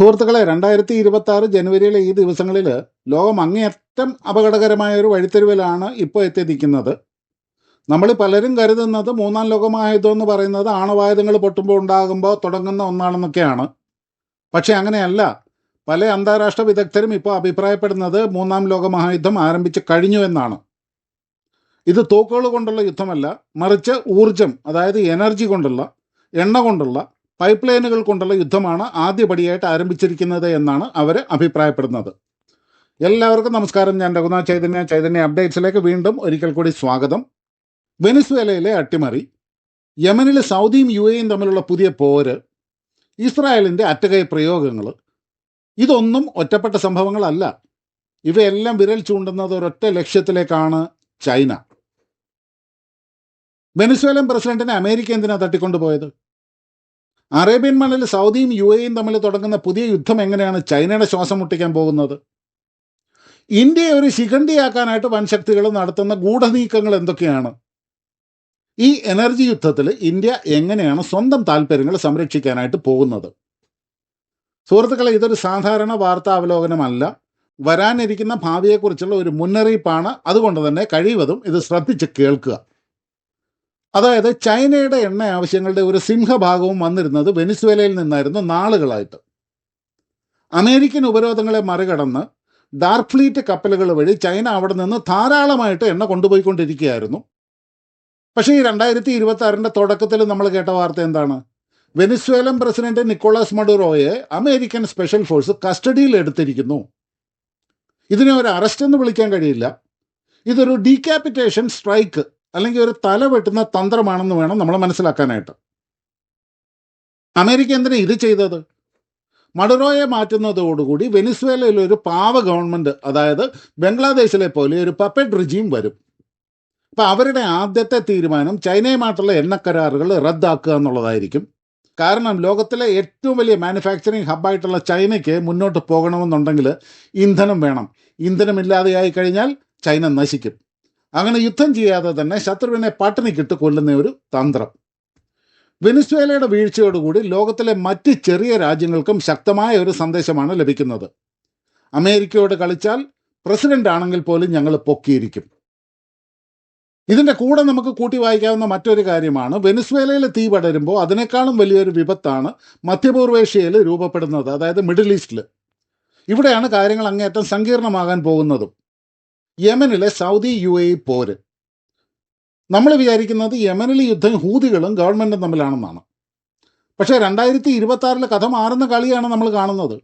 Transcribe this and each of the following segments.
സുഹൃത്തുക്കളെ രണ്ടായിരത്തി ഇരുപത്തി ആറ് ജനുവരിയിലെ ഈ ദിവസങ്ങളിൽ ലോകം അങ്ങേയറ്റം അപകടകരമായ ഒരു വഴിത്തിരിവിലാണ് ഇപ്പോൾ എത്തിയിരിക്കുന്നത്. നമ്മൾ പലരും കരുതുന്നത് മൂന്നാം ലോകമഹായുദ്ധം എന്ന് പറയുന്നത് ആണവായുധങ്ങൾ പൊട്ടുമ്പോൾ ഉണ്ടാകുമ്പോൾ തുടങ്ങുന്ന ഒന്നാണെന്നൊക്കെയാണ്. പക്ഷേ അങ്ങനെയല്ല. പല അന്താരാഷ്ട്ര വിദഗ്ധരും ഇപ്പോൾ അഭിപ്രായപ്പെടുന്നത് മൂന്നാം ലോകമഹായുദ്ധം ആരംഭിച്ച് കഴിഞ്ഞു എന്നാണ്. ഇത് തോക്കുകൾ കൊണ്ടുള്ള യുദ്ധമല്ല മറിച്ച് ഊർജം അതായത് എനർജി കൊണ്ടുള്ള എണ്ണ കൊണ്ടുള്ള പൈപ്പ് ലൈനുകൾ കൊണ്ടുള്ള യുദ്ധമാണ് ആദ്യപടിയായിട്ട് ആരംഭിച്ചിരിക്കുന്നത് എന്നാണ് അവർ അഭിപ്രായപ്പെടുന്നത്. എല്ലാവർക്കും നമസ്കാരം. ഞാൻ രഘുനാഥ് ചൈതന്യ. ചൈതന്യ അപ്ഡേറ്റ്സിലേക്ക് വീണ്ടും ഒരിക്കൽ കൂടി സ്വാഗതം. വെനിസ്വേലയിലെ അട്ടിമറി യമനിൽ സൗദിയും യു എയും തമ്മിലുള്ള പുതിയ പോര് ഇസ്രായേലിന്റെ അറ്റകൈ പ്രയോഗങ്ങൾ ഇതൊന്നും ഒറ്റപ്പെട്ട സംഭവങ്ങളല്ല. ഇവയെല്ലാം വിരൽ ചൂണ്ടുന്നത് ഒരൊറ്റ ലക്ഷ്യത്തിലേക്കാണ് ചൈന. വെനിസ്വേലൻ പ്രസിഡന്റിനെ അമേരിക്ക എന്തിനാണ് തട്ടിക്കൊണ്ടുപോയത്? അറേബ്യൻ മണലിൽ സൗദിയും യു എയും തമ്മിൽ തുടങ്ങുന്ന പുതിയ യുദ്ധം എങ്ങനെയാണ് ചൈനയുടെ ശ്വാസം മുട്ടിക്കാൻ പോകുന്നത്? ഇന്ത്യയെ ഒരു ശിഖണ്ഡിയാക്കാനായിട്ട് വൻശക്തികൾ നടത്തുന്ന ഗൂഢനീക്കങ്ങൾ എന്തൊക്കെയാണ്? ഈ എനർജി യുദ്ധത്തിൽ ഇന്ത്യ എങ്ങനെയാണ് സ്വന്തം താല്പര്യങ്ങൾ സംരക്ഷിക്കാനായിട്ട് പോകുന്നത്? സുഹൃത്തുക്കളെ ഇതൊരു സാധാരണ വാർത്താ അവലോകനമല്ല വരാനിരിക്കുന്ന ഭാവിയെക്കുറിച്ചുള്ള ഒരു മുന്നറിയിപ്പാണ്. അതുകൊണ്ട് തന്നെ കഴിവതും ഇത് ശ്രദ്ധിച്ച് കേൾക്കുക. അതായത് ചൈനയുടെ എണ്ണ ആവശ്യങ്ങളുടെ ഒരു സിംഹഭാഗവും വന്നിരുന്നത് വെനിസ്വേലയിൽ നിന്നായിരുന്നു നാളുകളായിട്ട്. അമേരിക്കൻ ഉപരോധങ്ങളെ മറികടന്ന് ഡാർക്ക് ഫ്ലീറ്റ് കപ്പലുകൾ വഴി ചൈന അവിടെ നിന്ന് ധാരാളമായിട്ട് എണ്ണ കൊണ്ടുപോയിക്കൊണ്ടിരിക്കുകയായിരുന്നു. പക്ഷേ ഈ രണ്ടായിരത്തി ഇരുപത്തി ആറിന്റെ തുടക്കത്തിൽ നമ്മൾ കേട്ട വാർത്ത എന്താണ്? വെനിസ്വേലൻ പ്രസിഡന്റ് നിക്കോളാസ് മഡുറോയെ അമേരിക്കൻ സ്പെഷ്യൽ ഫോഴ്സ് കസ്റ്റഡിയിൽ എടുത്തിരിക്കുന്നു. ഇതിനെ ഒരു അറസ്റ്റ് എന്ന് വിളിക്കാൻ കഴിയില്ല. ഇതൊരു ഡീക്യാപിറ്റേഷൻ സ്ട്രൈക്ക്. അല്ലെങ്കിൽ ഒരു തല വെട്ടുന്ന തന്ത്രമാണെന്ന് വേണം നമ്മൾ മനസ്സിലാക്കാനായിട്ട്. അമേരിക്ക എന്തിനാ ഇത് ചെയ്തത്? മഡുറോയെ മാറ്റുന്നതോടുകൂടി വെനിസ്വേലയിൽ ഒരു പാവ ഗവൺമെന്റ് അതായത് ബംഗ്ലാദേശിലെ പോലെ ഒരു പപ്പറ്റ് റിജീം വരും. അപ്പം അവരുടെ ആദ്യത്തെ തീരുമാനം ചൈനയുമായിട്ടുള്ള എണ്ണക്കരാറുകൾ റദ്ദാക്കുക എന്നുള്ളതായിരിക്കും. കാരണം ലോകത്തിലെ ഏറ്റവും വലിയ മാനുഫാക്ചറിങ് ഹബ്ബായിട്ടുള്ള ചൈനയ്ക്ക് മുന്നോട്ട് പോകണമെന്നുണ്ടെങ്കിൽ ഇന്ധനം വേണം. ഇന്ധനമില്ലാതെയായി കഴിഞ്ഞാൽ ചൈന നശിക്കും. അങ്ങനെ യുദ്ധം ചെയ്യാതെ തന്നെ ശത്രുവിനെ പട്ടിണിക്കിട്ട് കൊല്ലുന്ന ഒരു തന്ത്രം. വെനിസ്വേലയുടെ വീഴ്ചയോടുകൂടി ലോകത്തിലെ മറ്റ് ചെറിയ രാജ്യങ്ങൾക്കും ശക്തമായ ഒരു സന്ദേശമാണ് ലഭിക്കുന്നത്. അമേരിക്കയോട് കളിച്ചാൽ പ്രസിഡന്റ് ആണെങ്കിൽ പോലും ഞങ്ങൾ പൊക്കിയിരിക്കും. ഇതിന്റെ കൂടെ നമുക്ക് കൂട്ടി വായിക്കാവുന്ന മറ്റൊരു കാര്യമാണ് വെനിസ്വേലയിൽ തീ പടരുമ്പോൾ അതിനേക്കാളും വലിയൊരു വിപത്താണ് മധ്യപൂർവേഷ്യയിൽ രൂപപ്പെടുന്നത് അതായത് മിഡിൽ ഈസ്റ്റിൽ ഇവിടെയാണ് കാര്യങ്ങൾ അങ്ങേയറ്റം സങ്കീർണമാകാൻ പോകുന്നതും. യമനിലെ സൗദി യു എ പോര്. നമ്മൾ വിചാരിക്കുന്നത് യമനിലെ യുദ്ധം ഹൂതികളും ഗവൺമെന്റും തമ്മിലാണെന്നാണ്. പക്ഷേ രണ്ടായിരത്തി ഇരുപത്തി ആറിലെ കഥ മാറുന്ന കളിയാണ് നമ്മൾ കാണുന്നത്.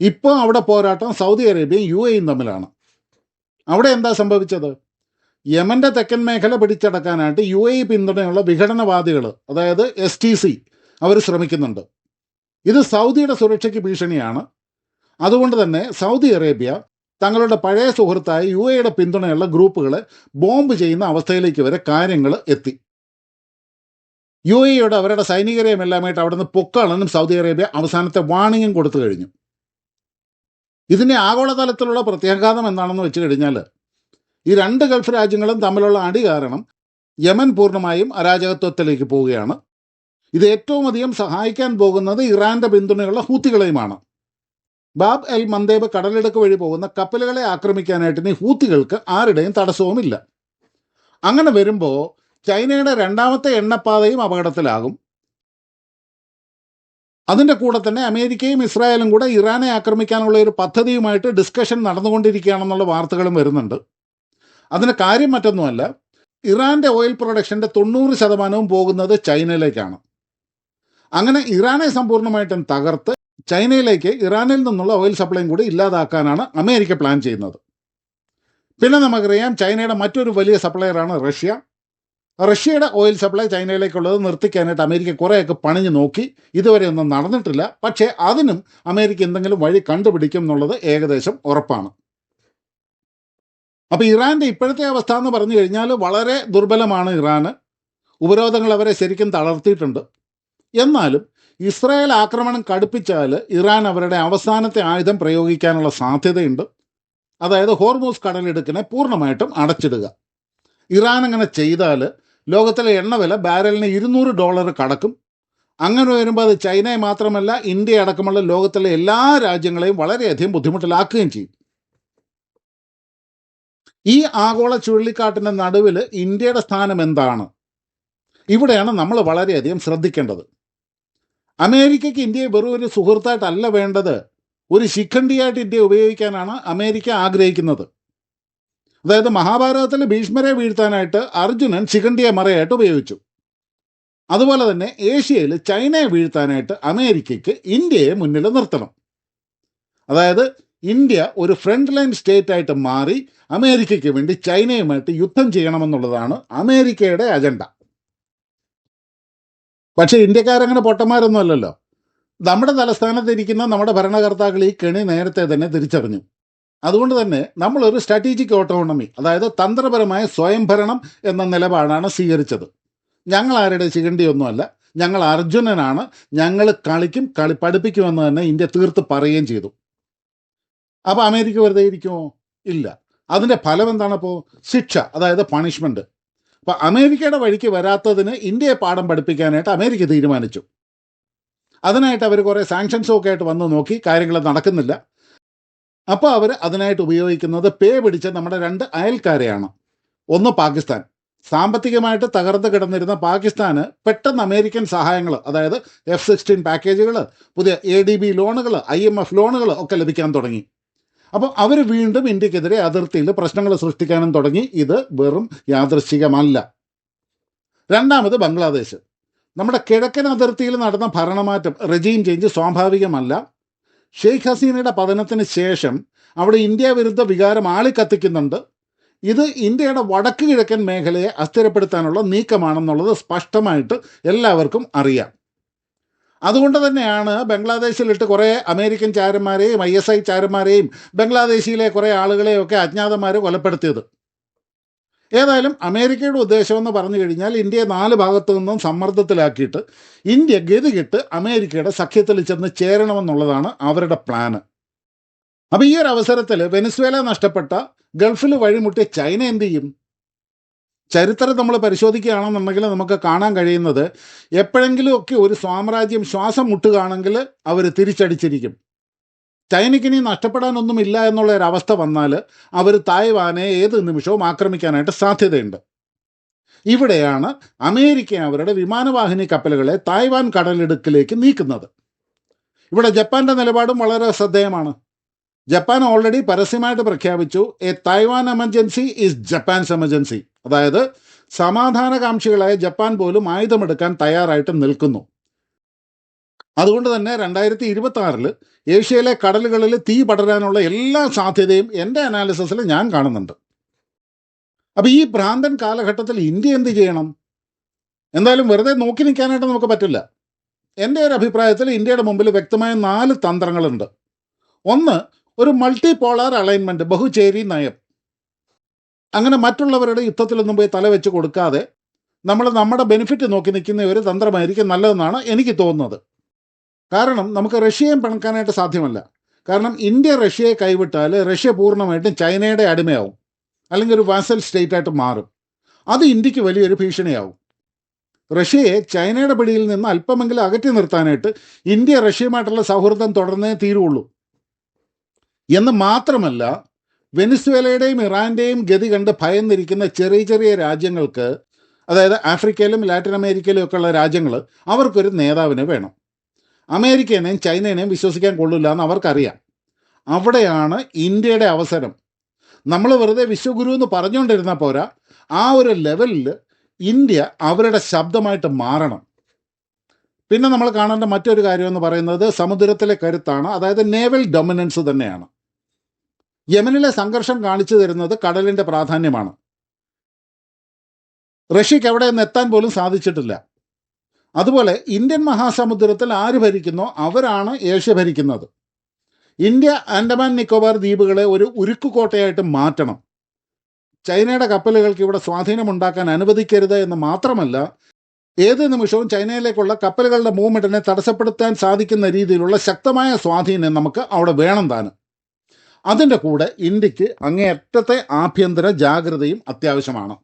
ഇപ്പോൾ അവിടെ പോരാട്ടം സൗദി അറേബ്യയും യു എയും തമ്മിലാണ്. അവിടെ എന്താ സംഭവിച്ചത്? യമന്റെ തെക്കൻ മേഖല പിടിച്ചടക്കാനായിട്ട് യു എ പിന്തുണയുള്ള വിഘടനവാദികൾ അതായത് എസ് ടി സി അവർ ശ്രമിക്കുന്നുണ്ട്. ഇത് സൗദിയുടെ സുരക്ഷയ്ക്ക് ഭീഷണിയാണ്. അതുകൊണ്ട് തന്നെ സൗദി അറേബ്യ തങ്ങളുടെ പഴയ സുഹൃത്തായ യു എയുടെ പിന്തുണയുള്ള ഗ്രൂപ്പുകളെ ബോംബ് ചെയ്യുന്ന അവസ്ഥയിലേക്ക് വരെ കാര്യങ്ങൾ എത്തി. യു എയുടെ അവരുടെ സൈനികരെയും എല്ലാമായിട്ട് അവിടെ നിന്ന് സൗദി അറേബ്യ അവസാനത്തെ വാണിംഗും കൊടുത്തു കഴിഞ്ഞു. ഇതിന്റെ ആഗോളതലത്തിലുള്ള പ്രത്യാഘാതം എന്താണെന്ന് വെച്ച് കഴിഞ്ഞാൽ ഈ രണ്ട് ഗൾഫ് രാജ്യങ്ങളും തമ്മിലുള്ള അടി കാരണം യമൻ പൂർണമായും അരാജകത്വത്തിലേക്ക് പോവുകയാണ്. ഇത് ഏറ്റവും അധികം സഹായിക്കാൻ പോകുന്നത് ഇറാന്റെ പിന്തുണയുള്ള ഹൂത്തികളെയുമാണ്. ബാബ് എൽ മന്ദേബ് കടലിടുക്ക് വഴി പോകുന്ന കപ്പലുകളെ ആക്രമിക്കാനായിട്ട് ഇനി ഹൂത്തികൾക്ക് ആരുടെയും തടസ്സവുമില്ല. അങ്ങനെ വരുമ്പോൾ ചൈനയുടെ രണ്ടാമത്തെ എണ്ണപ്പാതയും അപകടത്തിലാകും. അതിന്റെ കൂടെ തന്നെ അമേരിക്കയും ഇസ്രായേലും കൂടെ ഇറാനെ ആക്രമിക്കാനുള്ള ഒരു പദ്ധതിയുമായിട്ട് ഡിസ്കഷൻ നടന്നുകൊണ്ടിരിക്കുകയാണെന്നുള്ള വാർത്തകളും വരുന്നുണ്ട്. അതിന് കാര്യം മറ്റൊന്നുമല്ല ഇറാന്റെ ഓയിൽ പ്രൊഡക്ഷന്റെ തൊണ്ണൂറ് ശതമാനവും പോകുന്നത് ചൈനയിലേക്കാണ്. അങ്ങനെ ഇറാനെ സമ്പൂർണമായിട്ടും തകർത്ത് ചൈനയിലേക്ക് ഇറാനിൽ നിന്നുള്ള ഓയിൽ സപ്ലൈയും കൂടി ഇല്ലാതാക്കാനാണ് അമേരിക്ക പ്ലാൻ ചെയ്യുന്നത്. പിന്നെ നമുക്കറിയാം ചൈനയുടെ മറ്റൊരു വലിയ സപ്ലയറാണ് റഷ്യ. റഷ്യയുടെ ഓയിൽ സപ്ലൈ ചൈനയിലേക്കുള്ളത് നിർത്തിക്കാനായിട്ട് അമേരിക്ക കുറേയൊക്കെ പണിഞ്ഞു നോക്കി. ഇതുവരെ ഒന്നും നടന്നിട്ടില്ല. പക്ഷേ അതിനും അമേരിക്ക എന്തെങ്കിലും വഴി കണ്ടുപിടിക്കും എന്നുള്ളത് ഏകദേശം ഉറപ്പാണ്. അപ്പോൾ ഇറാന്റെ ഇപ്പോഴത്തെ അവസ്ഥ എന്ന് പറഞ്ഞു കഴിഞ്ഞാൽ വളരെ ദുർബലമാണ് ഇറാന്. ഉപരോധങ്ങൾ അവരെ ശരിക്കും തളർത്തിയിട്ടുണ്ട്. എന്നാലും ഇസ്രായേൽ ആക്രമണം കടുപ്പിച്ചാൽ ഇറാൻ അവരുടെ അവസാനത്തെ ആയുധം പ്രയോഗിക്കാനുള്ള സാധ്യതയുണ്ട്. അതായത് ഹോർമോസ് കടലിടുക്കിനെ പൂർണമായിട്ടും അടച്ചിടുക. ഇറാൻ അങ്ങനെ ചെയ്താൽ ലോകത്തിലെ എണ്ണവില ബാരലിന് ഇരുന്നൂറ് ഡോളർ കടക്കും. അങ്ങനെ വരുമ്പോൾ അത് ചൈനയെ മാത്രമല്ല ഇന്ത്യ അടക്കമുള്ള ലോകത്തിലെ എല്ലാ രാജ്യങ്ങളെയും വളരെയധികം ബുദ്ധിമുട്ടിലാക്കുകയും ചെയ്യും. ഈ ആഗോള ചുഴലിക്കാട്ടിന്റെ നടുവിൽ ഇന്ത്യയുടെ സ്ഥാനം എന്താണ്? ഇവിടെയാണ് നമ്മൾ വളരെയധികം ശ്രദ്ധിക്കേണ്ടത്. അമേരിക്കയ്ക്ക് ഇന്ത്യയെ വെറും ഒരു സുഹൃത്തായിട്ടല്ല വേണ്ടത്. ഒരു ശിഖണ്ഡിയായിട്ട് ഇന്ത്യ ഉപയോഗിക്കാനാണ് അമേരിക്ക ആഗ്രഹിക്കുന്നത്. അതായത് മഹാഭാരതത്തിൽ ഭീഷ്മരെ വീഴ്ത്താനായിട്ട് അർജുനൻ ശിഖണ്ഡിയെ മറയായിട്ട് ഉപയോഗിച്ചു. അതുപോലെ തന്നെ ഏഷ്യയിൽ ചൈനയെ വീഴ്ത്താനായിട്ട് അമേരിക്കയ്ക്ക് ഇന്ത്യയെ മുന്നിൽ നിർത്തണം. അതായത് ഇന്ത്യ ഒരു ഫ്രണ്ട് ലൈൻ സ്റ്റേറ്റ് ആയിട്ട് മാറി അമേരിക്കയ്ക്ക് വേണ്ടി ചൈനയുമായിട്ട് യുദ്ധം ചെയ്യണമെന്നുള്ളതാണ് അമേരിക്കയുടെ അജണ്ട. പക്ഷേ ഇന്ത്യക്കാരങ്ങനെ പൊട്ടന്മാരൊന്നും അല്ലല്ലോ. നമ്മുടെ തലസ്ഥാനത്തിരിക്കുന്ന നമ്മുടെ ഭരണകർത്താക്കൾ ഈ കെണി നേരത്തെ തന്നെ തിരിച്ചറിഞ്ഞു. അതുകൊണ്ട് തന്നെ നമ്മളൊരു സ്ട്രാറ്റജിക് ഓട്ടോണമി അതായത് തന്ത്രപരമായ സ്വയംഭരണം എന്ന നിലപാടാണ് സ്വീകരിച്ചത്. ഞങ്ങൾ ആരുടെ ചികണ്ടിയൊന്നുമല്ല ഞങ്ങൾ അർജുനനാണ്. ഞങ്ങൾ കളിക്കും കളി പഠിപ്പിക്കുമെന്ന് തന്നെ ഇന്ത്യ തീർത്ത് പറയുകയും ചെയ്തു. അപ്പോൾ അമേരിക്ക വെറുതെ ഇരിക്കുമോ ഇല്ല. അതിന്റെ ഫലം എന്താണപ്പോൾ ശിക്ഷ അതായത് പണിഷ്മെന്റ് അപ്പോൾ അമേരിക്കയുടെ വഴിക്ക് വരാത്തതിന് ഇന്ത്യയെ പാഠം പഠിപ്പിക്കാനായിട്ട് അമേരിക്ക തീരുമാനിച്ചു. അതിനായിട്ട് അവർ കുറേ സാങ്ഷൻസും ഒക്കെ ആയിട്ട് വന്ന് നോക്കി കാര്യങ്ങൾ നടക്കുന്നില്ല. അപ്പോൾ അവർ അതിനായിട്ട് ഉപയോഗിക്കുന്നത് പേ പിടിച്ച നമ്മുടെ രണ്ട് അയൽക്കാരെയാണ്. ഒന്ന് പാകിസ്ഥാൻ. സാമ്പത്തികമായിട്ട് തകർന്നു കിടന്നിരുന്ന പാകിസ്ഥാന് പെട്ടെന്ന് അമേരിക്കൻ സഹായങ്ങൾ അതായത് എഫ് സിക്സ്റ്റീൻ പാക്കേജുകൾ പുതിയ എ ഡി ബി ലോണുകൾ ഐ എം എഫ് ലോണുകൾ ഒക്കെ ലഭിക്കാൻ തുടങ്ങി. അപ്പോൾ അവർ വീണ്ടും ഇന്ത്യക്കെതിരെ അതിർത്തിയിൽ പ്രശ്നങ്ങൾ സൃഷ്ടിക്കാനും തുടങ്ങി. ഇത് വെറും യാദൃശ്ചികമല്ല. രണ്ടാമത് ബംഗ്ലാദേശ്. നമ്മുടെ കിഴക്കൻ അതിർത്തിയിൽ നടന്ന ഭരണമാറ്റം റെജീം ചേഞ്ച് സ്വാഭാവികമല്ല. ഷെയ്ഖ് ഹസീനയുടെ പതനത്തിന് ശേഷം അവിടെ ഇന്ത്യ വിരുദ്ധ വികാരം ആളിക്കത്തിക്കുന്നുണ്ട്. ഇത് ഇന്ത്യയുടെ വടക്ക് കിഴക്കൻ മേഖലയെ അസ്ഥിരപ്പെടുത്താനുള്ള നീക്കമാണെന്നുള്ളത് സ്പഷ്ടമായിട്ട് എല്ലാവർക്കും അറിയാം. അതുകൊണ്ട് തന്നെയാണ് ബംഗ്ലാദേശിലിട്ട് കുറേ അമേരിക്കൻ ചാരന്മാരെയും ഐ എസ് ഐ ചാരന്മാരെയും ബംഗ്ലാദേശിയിലെ കുറേ ആളുകളെയൊക്കെ അജ്ഞാതന്മാർ കൊലപ്പെടുത്തിയത്. ഏതായാലും അമേരിക്കയുടെ ഉദ്ദേശമെന്ന് പറഞ്ഞു കഴിഞ്ഞാൽ ഇന്ത്യയെ നാല് ഭാഗത്തു നിന്നും സമ്മർദ്ദത്തിലാക്കിയിട്ട് ഇന്ത്യ ഗതികിട്ട് അമേരിക്കയുടെ സഖ്യത്തിൽ ചെന്ന് ചേരണമെന്നുള്ളതാണ് അവരുടെ പ്ലാന് അപ്പോൾ ഈ ഒരു അവസരത്തിൽ വെനസ്വേല നഷ്ടപ്പെട്ട ഗൾഫിൽ വഴിമുട്ടിയ ചൈന എന്ത് ചെയ്യും? ചരിത്രം നമ്മൾ പരിശോധിക്കുകയാണെന്നുണ്ടെങ്കിൽ നമുക്ക് കാണാൻ കഴിയുന്നത് എപ്പോഴെങ്കിലും ഒക്കെ ഒരു സാമ്രാജ്യം ശ്വാസം മുട്ടുകയാണെങ്കിൽ അവർ തിരിച്ചടിച്ചിരിക്കും. ചൈനയ്ക്ക് ഇനി നഷ്ടപ്പെടാനൊന്നുമില്ല എന്നുള്ള ഒരു അവസ്ഥ വന്നാൽ അവർ തായ്വാനെ ഏത് നിമിഷവും ആക്രമിക്കാനായിട്ട് സാധ്യതയുണ്ട്. ഇവിടെയാണ് അമേരിക്ക അവരുടെ വിമാനവാഹിനി കപ്പലുകളെ തായ്വാൻ കടലിടുക്കിലേക്ക് നീക്കുന്നത്. ഇവിടെ ജപ്പാന്റെ നിലപാടും വളരെ ശ്രദ്ധേയമാണ്. ജപ്പാൻ ഓൾറെഡി പരസ്യമായിട്ട് പ്രഖ്യാപിച്ചു a Taiwan emergency is Japan's emergency അതായത് സമാധാനകാംക്ഷികളായ ജപ്പാൻ പോലും ആയുധമെടുക്കാൻ തയ്യാറായിട്ട് നിൽക്കുന്നു. അതുകൊണ്ട് തന്നെ രണ്ടായിരത്തി ഇരുപത്തി ആറിൽ ഏഷ്യയിലെ കടലുകളിൽ തീ പടരാനുള്ള എല്ലാ സാധ്യതയും എന്റെ അനാലിസിസിൽ ഞാൻ കാണുന്നുണ്ട്. അപ്പോൾ ഈ ഭ്രാന്തൻ കാലഘട്ടത്തിൽ ഇന്ത്യ എന്ത് ചെയ്യണം? എന്തായാലും വെറുതെ നോക്കി നിൽക്കാനായിട്ട് നമുക്ക് പറ്റില്ല. എന്റെ ഒരു അഭിപ്രായത്തിൽ ഇന്ത്യയുടെ മുമ്പിൽ വ്യക്തമായ നാല് തന്ത്രങ്ങളുണ്ട്. ഒന്ന് ഒരു മൾട്ടി പോളാർ അലൈൻമെന്റ് ബഹുചേരി നയം. അങ്ങനെ മറ്റുള്ളവരുടെ യുദ്ധത്തിലൊന്നും പോയി തല വെച്ച് കൊടുക്കാതെ നമ്മൾ നമ്മുടെ ബെനിഫിറ്റ് നോക്കി നിൽക്കുന്ന ഒരു തന്ത്രമായിരിക്കും നല്ലതെന്നാണ് എനിക്ക് തോന്നുന്നത്. കാരണം നമുക്ക് റഷ്യയും പിണക്കാനായിട്ട് സാധ്യമല്ല. കാരണം ഇന്ത്യ റഷ്യയെ കൈവിട്ടാൽ റഷ്യ പൂർണമായിട്ടും ചൈനയുടെ അടിമയാവും. അല്ലെങ്കിൽ ഒരു വാസൽ സ്റ്റേറ്റായിട്ട് മാറും. അത് ഇന്ത്യയ്ക്ക് വലിയൊരു ഭീഷണിയാവും. റഷ്യയെ ചൈനയുടെ പിടിയിൽ നിന്ന് അല്പമെങ്കിലും അകറ്റി നിർത്താനായിട്ട് ഇന്ത്യ റഷ്യയുമായിട്ടുള്ള സൗഹൃദം തുടർന്നേ തീരുള്ളൂ. എന്ന് മാത്രമല്ല വെനിസ്വേലയുടെയും ഇറാന്റെയും ഗതി കണ്ട് ഭയന്നിരിക്കുന്ന ചെറിയ ചെറിയ രാജ്യങ്ങൾക്ക് അതായത് ആഫ്രിക്കയിലും ലാറ്റിൻ അമേരിക്കയിലും ഒക്കെ ഉള്ള രാജ്യങ്ങൾ അവർക്കൊരു നേതാവിനെ വേണം. അമേരിക്കേനെയും ചൈനേനെയും വിശ്വസിക്കാൻ കൊള്ളില്ല എന്ന് അവർക്കറിയാം. അവിടെയാണ് ഇന്ത്യയുടെ അവസരം. നമ്മൾ വെറുതെ വിശ്വഗുരു എന്ന് പറഞ്ഞുകൊണ്ടിരുന്ന പോരാ ആ ഒരു ലെവലിൽ ഇന്ത്യ അവരുടെ ശബ്ദമായിട്ട് മാറണം. പിന്നെ നമ്മൾ കാണേണ്ട മറ്റൊരു കാര്യം എന്ന് പറയുന്നത് സമുദ്രത്തിലെ കരുത്താണ് അതായത് നേവൽ ഡൊമിനൻസ് തന്നെയാണ്. യമനിലെ സംഘർഷം കാണിച്ചു തരുന്നത് കടലിന്റെ പ്രാധാന്യമാണ്. റഷ്യക്ക് എവിടെ നിന്ന് എത്താൻ പോലും സാധിച്ചിട്ടില്ല. അതുപോലെ ഇന്ത്യൻ മഹാസമുദ്രത്തിൽ ആര് ഭരിക്കുന്നോ അവരാണ് ഏഷ്യ ഭരിക്കുന്നത്. ഇന്ത്യ ആൻഡമാൻ നിക്കോബാർ ദ്വീപുകളെ ഒരു ഉരുക്കുകോട്ടയായിട്ട് മാറ്റണം. ചൈനയുടെ കപ്പലുകൾക്ക് ഇവിടെ സ്വാധീനമുണ്ടാക്കാൻ അനുവദിക്കരുത് എന്ന് മാത്രമല്ല ഏത് നിമിഷവും ചൈനയിലേക്കുള്ള കപ്പലുകളുടെ മൂവ്മെന്റിനെ തടസ്സപ്പെടുത്താൻ സാധിക്കുന്ന രീതിയിലുള്ള ശക്തമായ സ്വാധീനം നമുക്ക് അവിടെ വേണം താനും. അതിന്റെ കൂടെ ഇന്ത്യയ്ക്ക് അങ്ങേയറ്റത്തെ ആഭ്യന്തര ജാഗ്രതയും അത്യാവശ്യമാണ്.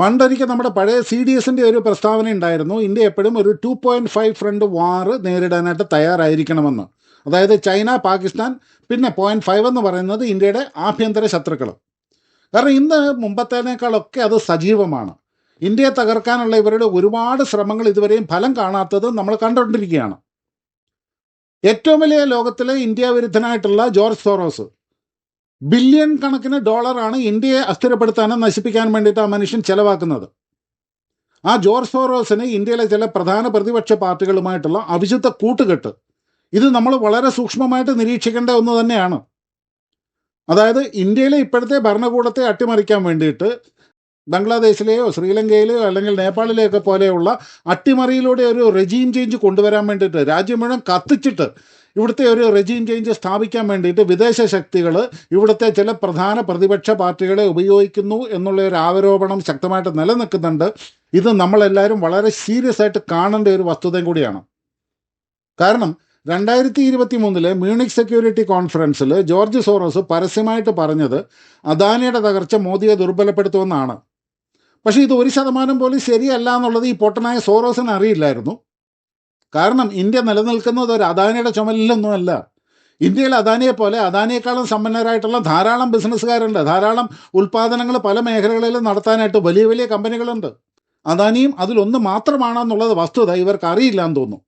പണ്ടൊരിക്കൽ നമ്മുടെ പഴയ സി ഡി എസിന്റെ ഒരു പ്രസ്താവന ഉണ്ടായിരുന്നു ഇന്ത്യ എപ്പോഴും ഒരു two point five front war നേരിടാനായിട്ട് തയ്യാറായിരിക്കണമെന്ന്. അതായത് ചൈന പാകിസ്ഥാൻ പിന്നെ പോയിന്റ് ഫൈവ് എന്ന് പറയുന്നത് ഇന്ത്യയുടെ ആഭ്യന്തര ശത്രുക്കൾ കാരണം ഇന്ന് മുമ്പത്തേനേക്കാളൊക്കെ അത് സജീവമാണ്. ഇന്ത്യയെ തകർക്കാനുള്ള ഇവരുടെ ഒരുപാട് ശ്രമങ്ങൾ ഇതുവരെയും ഫലം കാണാത്തത് നമ്മൾ കണ്ടുകൊണ്ടിരിക്കുകയാണ്. ഏറ്റവും വലിയ ലോകത്തിലെ ഇന്ത്യ വിരുദ്ധനായിട്ടുള്ള ജോർജ് സോറോസ്. ബില്യൺ കണക്കിന് ഡോളറാണ് ഇന്ത്യയെ അസ്ഥിരപ്പെടുത്താനും നശിപ്പിക്കാൻ വേണ്ടിയിട്ട് ആ മനുഷ്യൻ ചെലവാക്കുന്നത്. ആ ജോർജ് സോറോസിന് ഇന്ത്യയിലെ ചില പ്രധാന പ്രതിപക്ഷ പാർട്ടികളുമായിട്ടുള്ള അവിശുദ്ധ കൂട്ടുകെട്ട്. ഇത് നമ്മൾ വളരെ സൂക്ഷ്മമായിട്ട് നിരീക്ഷിക്കേണ്ട ഒന്ന് തന്നെയാണ്. അതായത് ഇന്ത്യയിലെ ഇപ്പോഴത്തെ ഭരണകൂടത്തെ അട്ടിമറിക്കാൻ വേണ്ടിയിട്ട് ബംഗ്ലാദേശിലെയോ ശ്രീലങ്കയിലെയോ അല്ലെങ്കിൽ നേപ്പാളിലെയൊക്കെ പോലെയുള്ള അട്ടിമറിയിലൂടെ ഒരു റെജീം ചേഞ്ച് കൊണ്ടുവരാൻ വേണ്ടിയിട്ട് രാജ്യം മുഴുവൻ കത്തിച്ചിട്ട് ഇവിടുത്തെ ഒരു റെജീം ചേഞ്ച് സ്ഥാപിക്കാൻ വേണ്ടിയിട്ട് വിദേശ ശക്തികൾ ഇവിടുത്തെ ചില പ്രധാന പ്രതിപക്ഷ പാർട്ടികളെ ഉപയോഗിക്കുന്നു എന്നുള്ള ഒരു ആരോപണം ശക്തമായിട്ട് നിലനിൽക്കുന്നുണ്ട്. ഇത് നമ്മളെല്ലാവരും വളരെ സീരിയസ് ആയിട്ട് കാണേണ്ട ഒരു വസ്തുതയും കൂടിയാണ്. കാരണം രണ്ടായിരത്തി ഇരുപത്തി മൂന്നിലെ മ്യൂണിക് സെക്യൂരിറ്റി കോൺഫറൻസിൽ ജോർജ് സോറോസ് പരസ്യമായിട്ട് പറഞ്ഞത് അദാനിയുടെ തകർച്ച മോദിയെ ദുർബലപ്പെടുത്തുമെന്നാണ്. പക്ഷേ ഇത് ഒരു ശതമാനം പോലും ശരിയല്ല എന്നുള്ളത് ഈ പൊട്ടനായ സോറോസിന് അറിയില്ലായിരുന്നു. കാരണം ഇന്ത്യ നിലനിൽക്കുന്നത് ഒരു അദാനിയുടെ ചുമലിലൊന്നുമല്ല. ഇന്ത്യയിൽ അദാനിയെ പോലെ അദാനിയെക്കാളും സമ്പന്നരായിട്ടുള്ള ധാരാളം ബിസിനസ്സുകാരുണ്ട്. ധാരാളം ഉൽപ്പാദനങ്ങൾ പല മേഖലകളിലും നടത്താനായിട്ട് വലിയ വലിയ കമ്പനികളുണ്ട്. അദാനിയും അതിലൊന്ന് മാത്രമാണെന്നുള്ളത് വസ്തുത ഇവർക്ക് അറിയില്ല എന്ന് തോന്നുന്നു.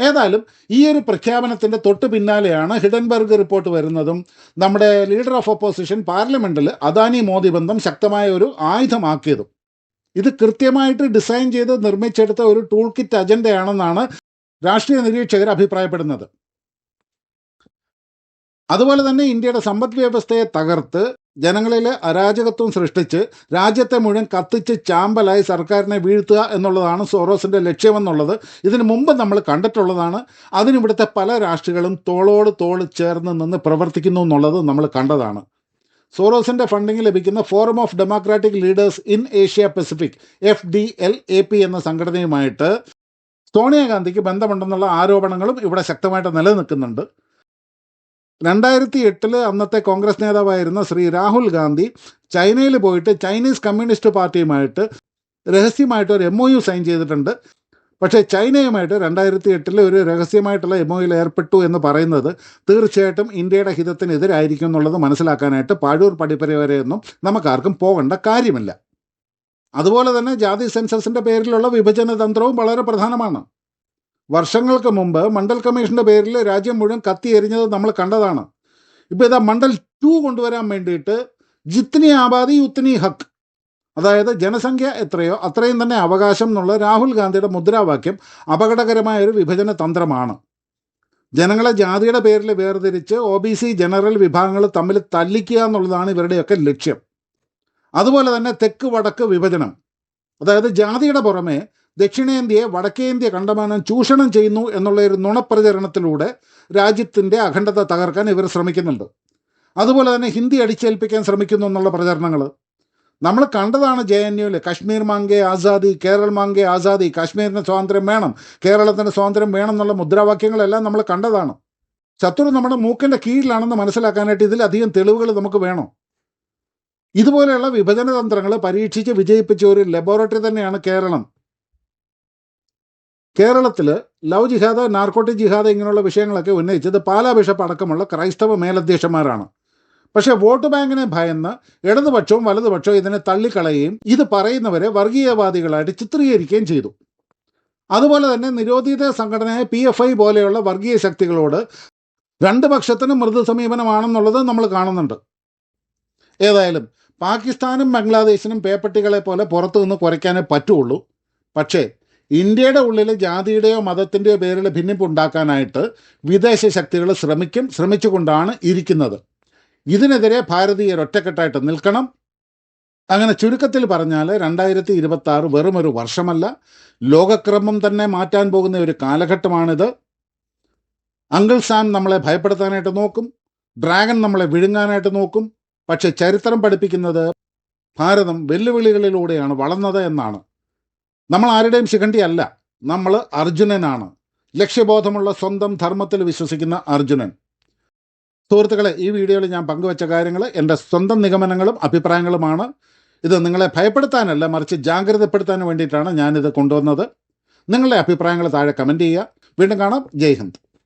ഏതായാലും ഈ ഒരു പ്രഖ്യാപനത്തിന്റെ തൊട്ട് പിന്നാലെയാണ് ഹിഡൻബർഗ് റിപ്പോർട്ട് വരുന്നതും നമ്മുടെ ലീഡർ ഓഫ് ഓപ്പോസിഷൻ പാർലമെന്റിൽ അദാനി മോദി ബന്ധം ശക്തമായ ഒരു ആയുധമാക്കിയതും. ഇത് കൃത്യമായിട്ട് ഡിസൈൻ ചെയ്ത് നിർമ്മിച്ചെടുത്ത ഒരു ടൂൾ കിറ്റ് അജണ്ടയാണെന്നാണ് രാഷ്ട്രീയ നിരീക്ഷകർ അഭിപ്രായപ്പെടുന്നത്. അതുപോലെ തന്നെ ഇന്ത്യയുടെ സമ്പദ് വ്യവസ്ഥയെ തകർത്ത് ജനങ്ങളിൽ അരാജകത്വം സൃഷ്ടിച്ച് രാജ്യത്തെ മുഴുവൻ കത്തിച്ച് ചാമ്പലായി സർക്കാരിനെ വീഴ്ത്തുക എന്നുള്ളതാണ് സോറോസിന്റെ ലക്ഷ്യമെന്നുള്ളത് ഇതിനു മുമ്പ് നമ്മൾ കണ്ടിട്ടുള്ളതാണ്. അതിനിവിടുത്തെ പല രാഷ്ട്രീയങ്ങളും തോളോട് തോൾ ചേർന്ന് നിന്ന് പ്രവർത്തിക്കുന്നു എന്നുള്ളത് നമ്മൾ കണ്ടതാണ്. സോറോസിന്റെ ഫണ്ടിംഗ് ലഭിക്കുന്ന forum of democratic leaders in Asia Pacific F D L A P എന്ന സംഘടനയുമായിട്ട് സോണിയാഗാന്ധിക്ക് ബന്ധമുണ്ടെന്നുള്ള ആരോപണങ്ങളും ഇവിടെ ശക്തമായിട്ട് നിലനിൽക്കുന്നുണ്ട്. രണ്ടായിരത്തി എട്ടിൽ അന്നത്തെ കോൺഗ്രസ് നേതാവായിരുന്ന ശ്രീ രാഹുൽ ഗാന്ധി ചൈനയിൽ പോയിട്ട് ചൈനീസ് കമ്മ്യൂണിസ്റ്റ് പാർട്ടിയുമായിട്ട് രഹസ്യമായിട്ട് ഒരു എം ഒ യു സൈൻ ചെയ്തിട്ടുണ്ട്. പക്ഷേ ചൈനയുമായിട്ട് രണ്ടായിരത്തി എട്ടിൽ ഒരു രഹസ്യമായിട്ടുള്ള എമോയിൽ ഏർപ്പെട്ടു എന്ന് പറയുന്നത് തീർച്ചയായിട്ടും ഇന്ത്യയുടെ ഹിതത്തിനെതിരായിരിക്കും എന്നുള്ളത് മനസ്സിലാക്കാനായിട്ട് പാഴൂർ പടിപ്പര വരെയൊന്നും നമുക്കാർക്കും പോകേണ്ട കാര്യമില്ല. അതുപോലെ തന്നെ ജാതി സെൻസസിന്റെ പേരിലുള്ള വിഭജന തന്ത്രവും വളരെ പ്രധാനമാണ്. വർഷങ്ങൾക്ക് മുമ്പ് മണ്ഡൽ കമ്മീഷന്റെ പേരിൽ രാജ്യം മുഴുവൻ കത്തി എറിഞ്ഞത് നമ്മൾ കണ്ടതാണ്. ഇപ്പോൾ ഇതാ മണ്ഡൽ ടു കൊണ്ടുവരാൻ വേണ്ടിയിട്ട് ജിത്നി ആബാദി ഉത്നി ഹക്ക് അതായത് ജനസംഖ്യ എത്രയോ അത്രയും തന്നെ അവകാശം എന്നുള്ള രാഹുൽ ഗാന്ധിയുടെ മുദ്രാവാക്യം അപകടകരമായ ഒരു വിഭജന തന്ത്രമാണ്. ജനങ്ങളെ ജാതിയുടെ പേരിൽ വേർതിരിച്ച് ഒ ബി സി ജനറൽ വിഭാഗങ്ങൾ തമ്മിൽ തല്ലിക്കുക എന്നുള്ളതാണ് ഇവരുടെയൊക്കെ ലക്ഷ്യം. അതുപോലെ തന്നെ തെക്ക് വടക്ക് വിഭജനം. അതായത് ജാതിയുടെ പുറമെ ദക്ഷിണേന്ത്യയെ വടക്കേന്ത്യ കണ്ടമാനം ചൂഷണം ചെയ്യുന്നു എന്നുള്ള ഒരു നുണപ്രചരണത്തിലൂടെ രാജ്യത്തിന്റെ അഖണ്ഡത തകർക്കാൻ ഇവർ ശ്രമിക്കുന്നുണ്ട്. അതുപോലെ തന്നെ ഹിന്ദി അടിച്ചേൽപ്പിക്കാൻ ശ്രമിക്കുന്നു എന്നുള്ള പ്രചരണങ്ങൾ. നമ്മൾ കണ്ടതാണ് ജെ എൻ യുവിൽ കശ്മീർ മാങ്കെ ആസാദി കേരൾ മാങ്കെ ആസാദി കാശ്മീരിന് സ്വാതന്ത്ര്യം വേണം കേരളത്തിന് സ്വാതന്ത്ര്യം വേണം എന്നുള്ള മുദ്രാവാക്യങ്ങളെല്ലാം നമ്മൾ കണ്ടതാണ്. ശത്രു നമ്മുടെ മൂക്കിന്റെ കീഴിലാണെന്ന് മനസ്സിലാക്കാനായിട്ട് ഇതിലധികം തെളിവുകൾ നമുക്ക് വേണം. ഇതുപോലെയുള്ള വിഭജന തന്ത്രങ്ങൾ പരീക്ഷിച്ച് വിജയിപ്പിച്ച ഒരു ലബോറട്ടറി തന്നെയാണ് കേരളം. കേരളത്തിൽ ലവ് ജിഹാദ് നാർക്കോട്ടിക് ജിഹാദ് ഇങ്ങനെയുള്ള വിഷയങ്ങളൊക്കെ ഉന്നയിച്ചത് പാലാ ബിഷപ്പ് അടക്കമുള്ള ക്രൈസ്തവ മേലധ്യക്ഷന്മാരാണ്. പക്ഷേ വോട്ട് ബാങ്കിനെ ഭയന്ന് ഇടതുപക്ഷവും വലതുപക്ഷവും ഇതിനെ തള്ളിക്കളയുകയും ഇത് പറയുന്നവരെ വർഗീയവാദികളായിട്ട് ചിത്രീകരിക്കുകയും ചെയ്തു. അതുപോലെ തന്നെ നിരോധിത സംഘടനയായ പി എഫ് ഐ പോലെയുള്ള വർഗീയ ശക്തികളോട് രണ്ട് പക്ഷത്തിനും മൃദു സമീപനമാണെന്നുള്ളത് നമ്മൾ കാണുന്നുണ്ട്. ഏതായാലും പാകിസ്ഥാനും ബംഗ്ലാദേശിനും പേപ്പട്ടികളെ പോലെ പുറത്തു നിന്ന് കുറയ്ക്കാനേ പറ്റുള്ളൂ. പക്ഷേ ഇന്ത്യയുടെ ഉള്ളിൽ ജാതിയുടെയോ മതത്തിന്റെയോ പേരിൽ ഭിന്നിപ്പുണ്ടാക്കാനായിട്ട് വിദേശ ശക്തികൾ ശ്രമിക്കും ശ്രമിച്ചുകൊണ്ടാണ് ഇരിക്കുന്നത്. ഇതിനെതിരെ ഭാരതീയർ ഒറ്റക്കെട്ടായിട്ട് നിൽക്കണം. അങ്ങനെ ചുരുക്കത്തിൽ പറഞ്ഞാൽ രണ്ടായിരത്തി ഇരുപത്തി ആറ് വെറും ഒരു വർഷമല്ല. ലോകക്രമം തന്നെ മാറ്റാൻ പോകുന്ന ഒരു കാലഘട്ടമാണിത്. അങ്കിൾ സാം നമ്മളെ ഭയപ്പെടുത്താനായിട്ട് നോക്കും. ഡ്രാഗൺ നമ്മളെ വിഴുങ്ങാനായിട്ട് നോക്കും. പക്ഷെ ചരിത്രം പഠിപ്പിക്കുന്നത് ഭാരതം വെല്ലുവിളികളിലൂടെയാണ് വളർന്നത് എന്നാണ്. നമ്മൾ ആരുടെയും ശിഖണ്ഡി അല്ല നമ്മൾ അർജുനനാണ്. ലക്ഷ്യബോധമുള്ള സ്വന്തം ധർമ്മത്തിൽ വിശ്വസിക്കുന്ന അർജുനൻ. സുഹൃത്തുക്കളെ ഈ വീഡിയോയിൽ ഞാൻ പങ്കുവച്ച കാര്യങ്ങൾ എന്റെ സ്വന്തം നിഗമനങ്ങളും അഭിപ്രായങ്ങളുമാണ്. ഇത് നിങ്ങളെ ഭയപ്പെടുത്താനല്ല മറിച്ച് ജാഗ്രതപ്പെടുത്താൻ വേണ്ടിയിട്ടാണ് ഞാനിത് കൊണ്ടുവന്നത്. നിങ്ങളുടെ അഭിപ്രായങ്ങൾ താഴെ കമന്റ് ചെയ്യുക. വീണ്ടും കാണാം. ജയ് ഹിന്ദ്.